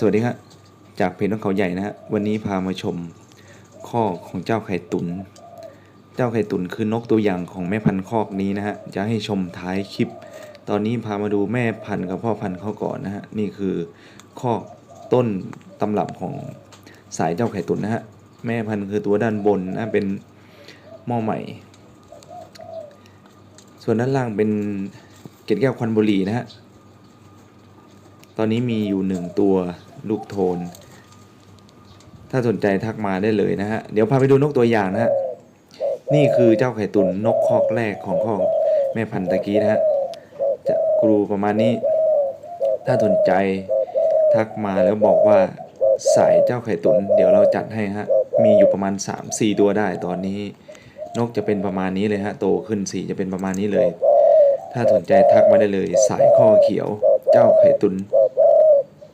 สวัสดีครับจากเพจนกเขาใหญ่นะฮะวันนี้พามาชมข้อของเจ้าไข่ตุน เจ้าไข่ตุนคือนกตัวอย่างของแม่พันธุ์คอกนี้นะฮะจะให้ชมท้ายคลิป ตอนนี้พามาดูแม่พันธุ์กับพ่อพันธุ์เขาก่อนนะฮะนี่คือข้อกต้นตำรับของสายเจ้าไข่ตุนนะฮะแม่พันธุ์คือตัวด้านบนนะเป็นหม้อใหม่ ส่วนด้านล่างเป็นเกล็ดแก้วควันบุหรีนะฮะ ตอนนี้มีอยู่หนึ่งตัวลูกโทน ถ้าสนใจทักมาได้เลยนะฮะ เดี๋ยวพาไปดูนกตัวอย่างนะฮะ นี่คือเจ้าไข่ตุนนกคอกแรกของคอแม่พันธุ์ตะกี้นะฮะ จะกรูประมาณนี้ ถ้าสนใจทักมาแล้วบอกว่าสายเจ้าไข่ตุน เดี๋ยวเราจัดให้ฮะ มีอยู่ประมาณ 3-4 ตัวได้ตอนนี้ นกจะเป็นประมาณนี้เลยฮะ โตขึ้นสีจะเป็นประมาณนี้เลย ถ้าสนใจทักมาได้เลย สายข้อเขียว เจ้าไข่ตุน